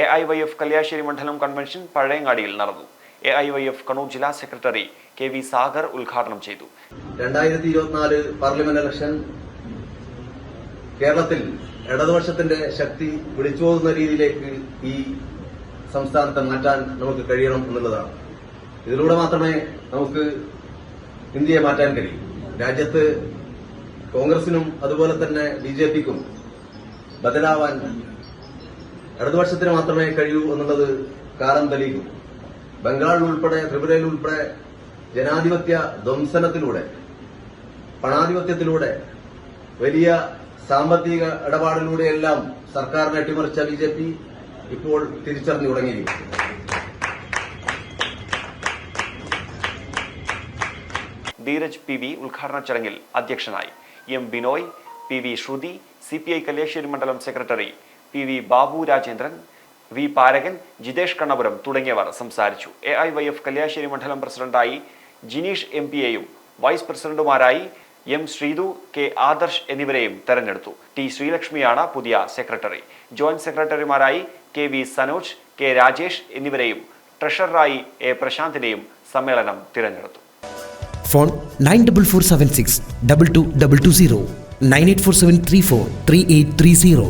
A I Y F Kalliasseri മണ്ഡലം convention പഴയങ്ങാടിയിൽ നടന്നു. A I Y F Kannur ജില്ലാ സെക്രട്ടറി കെ വി സാഗർ ഉദ്ഘാടനം ചെയ്തു. രണ്ടായിരത്തി ഇരുപത്തിനാല് പാർലമെന്റ് ഇലക്ഷൻ കേരളത്തിൽ ഇടതുപക്ഷത്തിന്റെ ശക്തി വിളിച്ചോതുന്ന രീതിയിലേക്ക് ഈ സംസ്ഥാനത്തെ മാറ്റാൻ നമുക്ക് കഴിയണം എന്നുള്ളതാണ്. ഇതിലൂടെ മാത്രമേ നമുക്ക് ഇന്ത്യയെ മാറ്റാൻ കഴിയൂ. രാജ്യത്ത് കോൺഗ്രസിനും അതുപോലെ തന്നെ ബി ജെ പിക്കും ബദലാവാൻ ഇടതുപക്ഷത്തിന് മാത്രമേ കഴിയൂ എന്നുള്ളത് കാലം തെളിയിക്കും. ബംഗാളിൽ ഉൾപ്പെടെ ത്രിപുരയിൽ ഉൾപ്പെടെ ജനാധിപത്യ ധ്വംസനത്തിലൂടെ പണാധിപത്യത്തിലൂടെ വലിയ സാമ്പത്തിക ഇടപാടിലൂടെയെല്ലാം സർക്കാരിനെ അട്ടിമറിച്ച ബി ജെ പി ഇപ്പോൾ തിരിച്ചറിഞ്ഞു തുടങ്ങിയിരിക്കുന്നു. ധീരജ് പി വി ഉദ്ഘാടന ചടങ്ങിൽ അധ്യക്ഷനായി M Binoy P V Sruthi C P I Kalliasseri മണ്ഡലം secretary P V Babu Rajendran V Parakan Jithesh Kannapuram തുടങ്ങിയവർ സംസാരിച്ചു. A I Y F Kalliasseri മണ്ഡലം പ്രസിഡന്റായി ജിനീഷ് എം പി എയും വൈസ് പ്രസിഡന്റുമാരായി എം ശ്രീതു കെ ആദർശ് എന്നിവരെയും തെരഞ്ഞെടുത്തു. ടി ശ്രീലക്ഷ്മിയാണ് പുതിയ secretary. Joint സെക്രട്ടറിമാരായി K V Sanoj K Rajesh എന്നിവരെയും ട്രഷററായി എ പ്രശാന്തിനെയും സമ്മേളനം തിരഞ്ഞെടുത്തു. Phone nine double four seven six double two double two zero nine eight four seven three four three eight three zero.